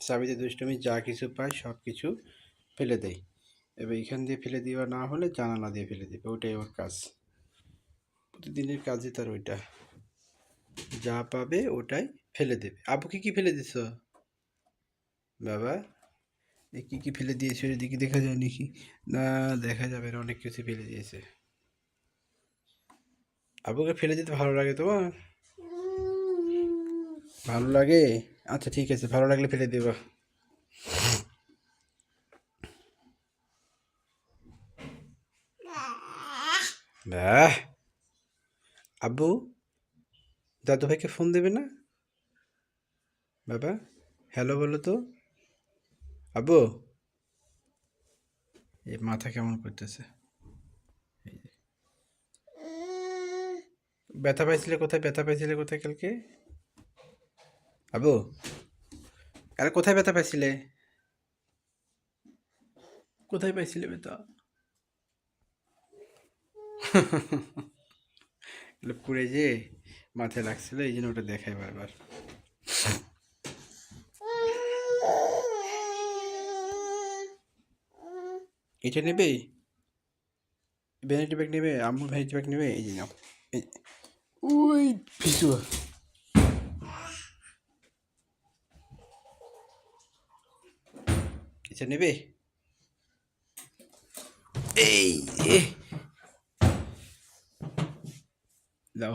চাবিতে দুষ্টমি যা কিছু পায় সব কিছু ফেলে দেয় এবার এখান দিয়ে ফেলে দেওয়া না হলে জানালা দিয়ে ফেলে দেবে ওইটাই ওর কাজ। প্রতিদিনের কাজই তার ওইটা। যা পাবে ওটাই ফেলে দেবে। আবুকে কি ফেলে দিছ? বাবা, এ কী কি ফেলে দিয়েছে এদিকে দেখা যায় নাকি? না, দেখা যাবে না, অনেক কিছু ফেলে দিয়েছে। আবুকে ফেলে দিতে ভালো লাগে তোমার? ভালো লাগে? আচ্ছা ঠিক আছে, ভালো লাগলে ফেলে দেবা। আব্বু, দাদু ভাইকে ফোন দেবে না? বাবা হ্যালো বলো তো। আব্বু এই মাথা কেমন করতেছে? ব্যথা পাইছিলে কোথায়? ব্যথা পাইছিলে কোথায় কালকে? আবু আরে কোথায় ব্যথা পাইছিলে? কোথায় পাইছিলে ব্যথা? পুড়ে যে মাথায় লাগছিল এই জন্য ওটা দেখায় বারবার। এটা নেবে? ভ্যানিটি ব্যাগ নেবে? আম্মু ভ্যানিটি ব্যাগ নেবে? এই যে নাও। এই- ওই পিছু নেবে এই। দাও